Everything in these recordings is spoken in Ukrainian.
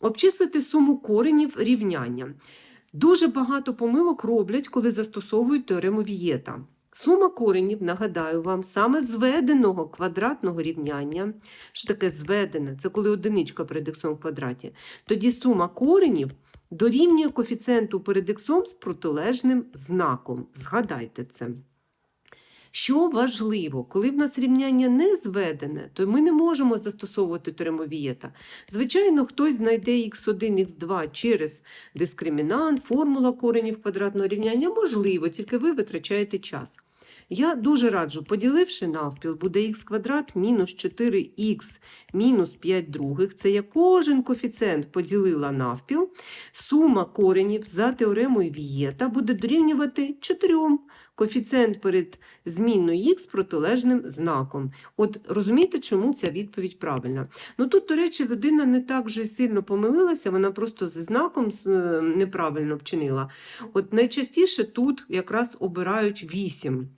Обчислити суму коренів рівняння. Дуже багато помилок роблять, коли застосовують теорему Вієта. Сума коренів, нагадаю вам, саме зведеного квадратного рівняння. Що таке зведене? Це коли одиничка перед іксом в квадраті. Тоді сума коренів дорівнює коефіцієнту перед іксом з протилежним знаком. Згадайте це. Що важливо, коли в нас рівняння не зведене, то ми не можемо застосовувати термовієта. Звичайно, хтось знайде х1, х2 через дискримінант, формула коренів квадратного рівняння, можливо, тільки ви витрачаєте час. Я дуже раджу, поділивши навпіл, буде х квадрат мінус 4х мінус 5 других. Це я кожен коефіцієнт поділила навпіл. Сума коренів за теоремою Вієта буде дорівнювати 4. Коефіцієнт перед змінною х протилежним знаком. От розумієте, чому ця відповідь правильна? Ну тут, до речі, людина не так вже сильно помилилася, вона просто зі знаком е, неправильно вчинила. От найчастіше тут якраз обирають 8.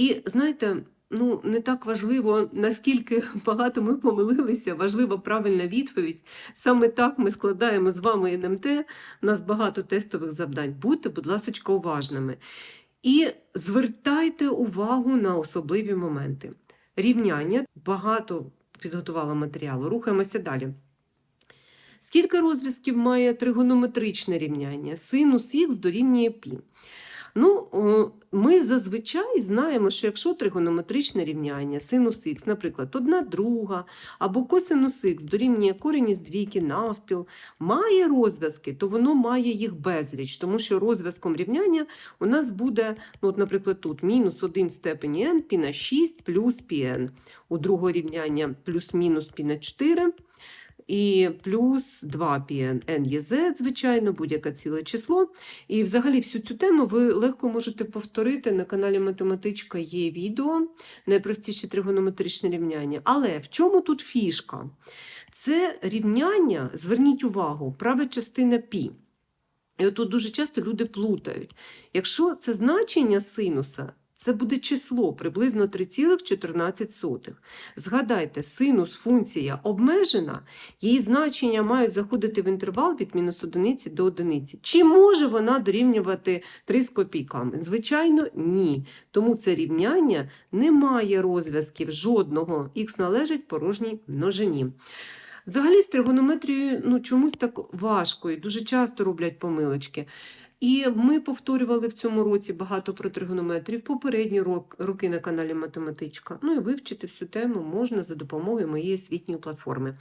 І знаєте, ну не так важливо, наскільки багато ми помилилися, важлива правильна відповідь. Саме так ми складаємо з вами НМТ. У нас багато тестових завдань. Будьте, будь ласка, уважними. І звертайте увагу на особливі моменти. Рівняння багато підготувала матеріалу. Рухаємося далі. Скільки розв'язків має тригонометричне рівняння? Синус х дорівнює π. Ну, ми зазвичай знаємо, що якщо тригонометричне рівняння синус х, наприклад, 1 друга, або косинус х дорівнює корінь із двійки навпіл, має розв'язки, то воно має їх безліч, тому що розв'язком рівняння у нас буде, ну, от, наприклад, тут мінус 1 степені n, пі на 6 плюс πn. У другого рівняння плюс-мінус пі на 4 і плюс 2 πn. n є z, звичайно, будь-яке ціле число. І взагалі всю цю тему ви легко можете повторити. На каналі Математичка є відео, найпростіше тригонометричне рівняння. Але в чому тут фішка? Це рівняння, зверніть увагу, права частина π. І отут дуже часто люди плутають. Якщо це значення синуса, це буде число приблизно 3,14. Згадайте, синус функція обмежена, її значення мають заходити в інтервал від мінус одиниці до одиниці. Чи може вона дорівнювати 3 з копійками? Звичайно, ні. Тому це рівняння не має розв'язків жодного, х належить порожній множині. Взагалі з тригонометрією ну, чомусь так важко і дуже часто роблять помилочки. І ми повторювали в цьому році багато про тригонометрію в попередні рок- роки на каналі Математичка. Ну і вивчити всю тему можна за допомогою моєї освітньої платформи.